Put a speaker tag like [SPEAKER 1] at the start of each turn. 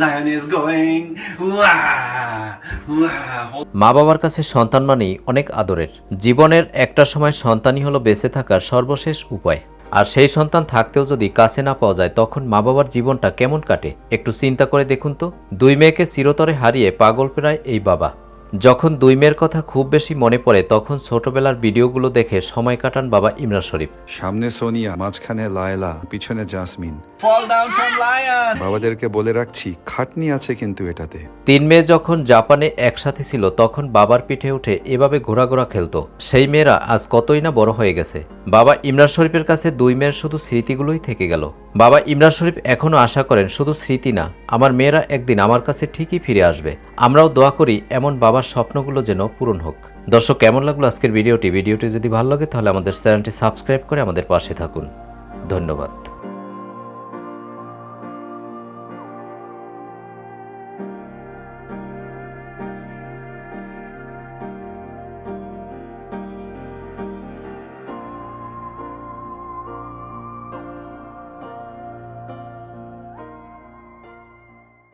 [SPEAKER 1] going. Wah, wah.
[SPEAKER 2] মা বাবার কাছে সন্তান মানেই অনেক আদরের। জীবনের একটা সময় সন্তানই হলো বেঁচে থাকার সর্বশেষ উপায়। আর সেই সন্তান থাকতেও যদি কাছে না পাওয়া যায় তখন মা বাবার জীবনটা কেমন কাটে? একটু চিন্তা করে দেখুন তো। দুই মেয়েকে চিরতরে হারিয়ে পাগল প্রায় এই বাবা। যখন দুই মেয়ের কথা খুব বেশি মনে পড়ে তখন ছোটবেলার ভিডিওগুলো দেখে সময় কাটান বাবা ইমরান শরীফ।
[SPEAKER 3] সামনে সোনিয়া মাঝখানে লায়লা পিছনে জাসমিন. বাবাদেরকে বলে রাখছি খাটনি আছে কিন্তু এটাতে।
[SPEAKER 2] তিন মেয়ে যখন জাপানে একসাথে ছিল তখন বাবার পিঠে উঠে এভাবে ঘোরাঘোরা খেলতো। সেই মেয়েরা আজ কতই না বড় হয়ে গেছে। বাবা ইমরান শরীফের কাছে দুই মেয়ের শুধু স্মৃতিগুলোই থেকে গেল। বাবা ইমরান শরীফ এখনও আশা করেন শুধু স্মৃতি না আমার মেয়েরা একদিন আমার কাছে ঠিকই ফিরে আসবে। আমরাও দোয়া করি এমন বাবার স্বপ্নগুলো যেন পূরণ হোক। দর্শক, কেমন লাগল আজকের ভিডিওটি? ভিডিওটি যদি ভালো লাগে, তাহলে আমাদের চ্যানেলটি সাবস্ক্রাইব করে আমাদের পাশে থাকুন। ধন্যবাদ।